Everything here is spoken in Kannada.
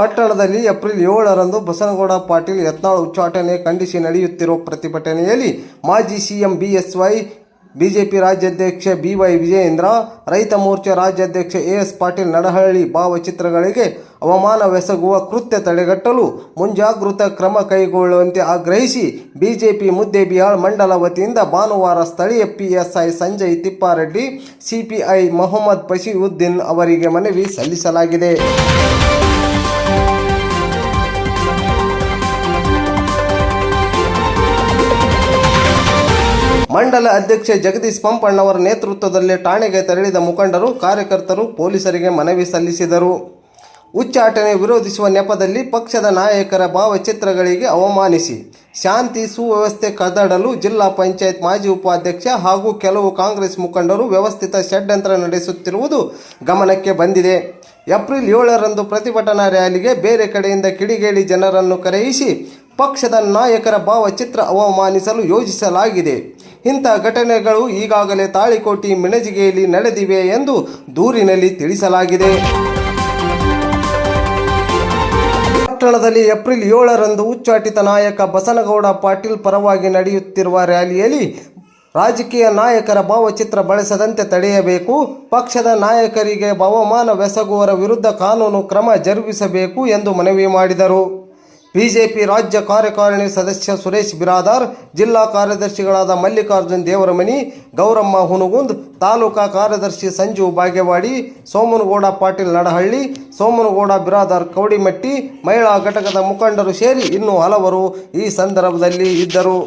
ಪಟ್ಟಣದಲ್ಲಿ ಏಪ್ರಿಲ್ ಏಳರಂದು ಬಸನಗೌಡ ಪಾಟೀಲ್ ಯತ್ನಾಳ್ ಉಚ್ಚಾಟನೆ ಖಂಡಿಸಿ ನಡೆಯುತ್ತಿರುವ ಪ್ರತಿಭಟನೆಯಲ್ಲಿ ಮಾಜಿ ಸಿಎಂ ಬಿಎಸ್ವೈ, ಬಿಜೆಪಿ ರಾಜ್ಯಾಧ್ಯಕ್ಷ ಬಿವೈ ವಿಜಯೇಂದ್ರ, ರೈತ ಮೋರ್ಚಾ ರಾಜ್ಯಾಧ್ಯಕ್ಷ ಎಎಸ್ ಪಾಟೀಲ್ ನಡಹಳ್ಳಿ ಭಾವಚಿತ್ರಗಳಿಗೆ ಅವಮಾನವೆಸಗುವ ಕೃತ್ಯ ತಡೆಗಟ್ಟಲು ಮುಂಜಾಗೃತ ಕ್ರಮ ಕೈಗೊಳ್ಳುವಂತೆ ಆಗ್ರಹಿಸಿ ಬಿಜೆಪಿ ಮುದ್ದೇಬಿಹಾಳ್ ಮಂಡಲ ವತಿಯಿಂದ ಭಾನುವಾರ ಸ್ಥಳೀಯ ಪಿಎಸ್ಐ ಸಂಜಯ್ ತಿಪ್ಪಾರೆಡ್ಡಿ, ಸಿಪಿಐ ಮೊಹಮ್ಮದ್ ಪಶೀವುದ್ದೀನ್ ಅವರಿಗೆ ಮನವಿ ಸಲ್ಲಿಸಲಾಗಿದೆ. ಮಂಡಲ ಅಧ್ಯಕ್ಷ ಜಗದೀಶ್ ಪಂಪಣ್ಣವರ ನೇತೃತ್ವದಲ್ಲಿ ಠಾಣೆಗೆ ತೆರಳಿದ ಮುಖಂಡರು, ಕಾರ್ಯಕರ್ತರು, ಪೊಲೀಸರಿಗೆ ಮನವಿ ಸಲ್ಲಿಸಿದರು. ಉಚ್ಚಾಟನೆ ವಿರೋಧಿಸುವ ನೆಪದಲ್ಲಿ ಪಕ್ಷದ ನಾಯಕರ ಭಾವಚಿತ್ರಗಳಿಗೆ ಅವಮಾನಿಸಿ, ಶಾಂತಿ ಸುವ್ಯವಸ್ಥೆ ಕದಡಲು ಜಿಲ್ಲಾ ಪಂಚಾಯತ್ ಮಾಜಿ ಉಪಾಧ್ಯಕ್ಷ ಹಾಗೂ ಕೆಲವು ಕಾಂಗ್ರೆಸ್ ಮುಖಂಡರು ವ್ಯವಸ್ಥಿತ ಷಡ್ಯಂತ್ರ ನಡೆಸುತ್ತಿರುವುದು ಗಮನಕ್ಕೆ ಬಂದಿದೆ. ಏಪ್ರಿಲ್ ಏಳರಂದು ಪ್ರತಿಭಟನಾ ರ್ಯಾಲಿಗೆ ಬೇರೆ ಕಡೆಯಿಂದ ಕಿಡಿಗೇಡಿ ಜನರನ್ನು ಕರೆಯಿಸಿ, ಪಕ್ಷದ ನಾಯಕರ ಭಾವಚಿತ್ರ ಅವಮಾನಿಸಲು ಯೋಜಿಸಲಾಗಿದೆ. ಇಂಥ ಘಟನೆಗಳು ಈಗಾಗಲೇ ತಾಳಿಕೋಟಿ ಮಿಣಜಿಗೆಯಲ್ಲಿ ನಡೆದಿವೆ ಎಂದು ದೂರಿನಲ್ಲಿ ತಿಳಿಸಲಾಗಿದೆ. ಪಟ್ಟಣದಲ್ಲಿ ಏಪ್ರಿಲ್ ಏಳರಂದು ಉಚ್ಚಾಟಿತ ನಾಯಕ ಬಸನಗೌಡ ಪಾಟೀಲ್ ಪರವಾಗಿ ನಡೆಯುತ್ತಿರುವ ರ್ಯಾಲಿಯಲ್ಲಿ ರಾಜಕೀಯ ನಾಯಕರ ಭಾವಚಿತ್ರ ಬಳಸದಂತೆ ತಡೆಯಬೇಕು, ಪಕ್ಷದ ನಾಯಕರಿಗೆ ಅವಮಾನವೆಸಗುವವರ ವಿರುದ್ಧ ಕಾನೂನು ಕ್ರಮ ಜರುಗಿಸಬೇಕು ಎಂದು ಮನವಿ ಮಾಡಿದರು. ಬಿಜೆಪಿ ರಾಜ್ಯ ಕಾರ್ಯಕಾರಿಣಿ ಸದಸ್ಯ ಸುರೇಶ್ ಬಿರಾದಾರ್, ಜಿಲ್ಲಾ ಕಾರ್ಯದರ್ಶಿಗಳಾದ ಮಲ್ಲಿಕಾರ್ಜುನ್ ದೇವರಮನಿ ಗೌರಮ್ಮ ಹುನಗುಂದ್ ತಾಲೂಕಾ ಕಾರ್ಯದರ್ಶಿ ಸಂಜು ಬಾಗೇವಾಡಿ, ಸೋಮನಗೌಡ ಪಾಟೀಲ್ ನಡಹಳ್ಳಿ, ಸೋಮನಗೌಡ ಬಿರಾದಾರ್ ಕೌಡಿಮಟ್ಟಿ ಮಹಿಳಾ ಘಟಕದ ಮುಖಂಡರು ಸೇರಿ ಇನ್ನೂ ಹಲವರು ಈ ಸಂದರ್ಭದಲ್ಲಿ ಇದ್ದರು.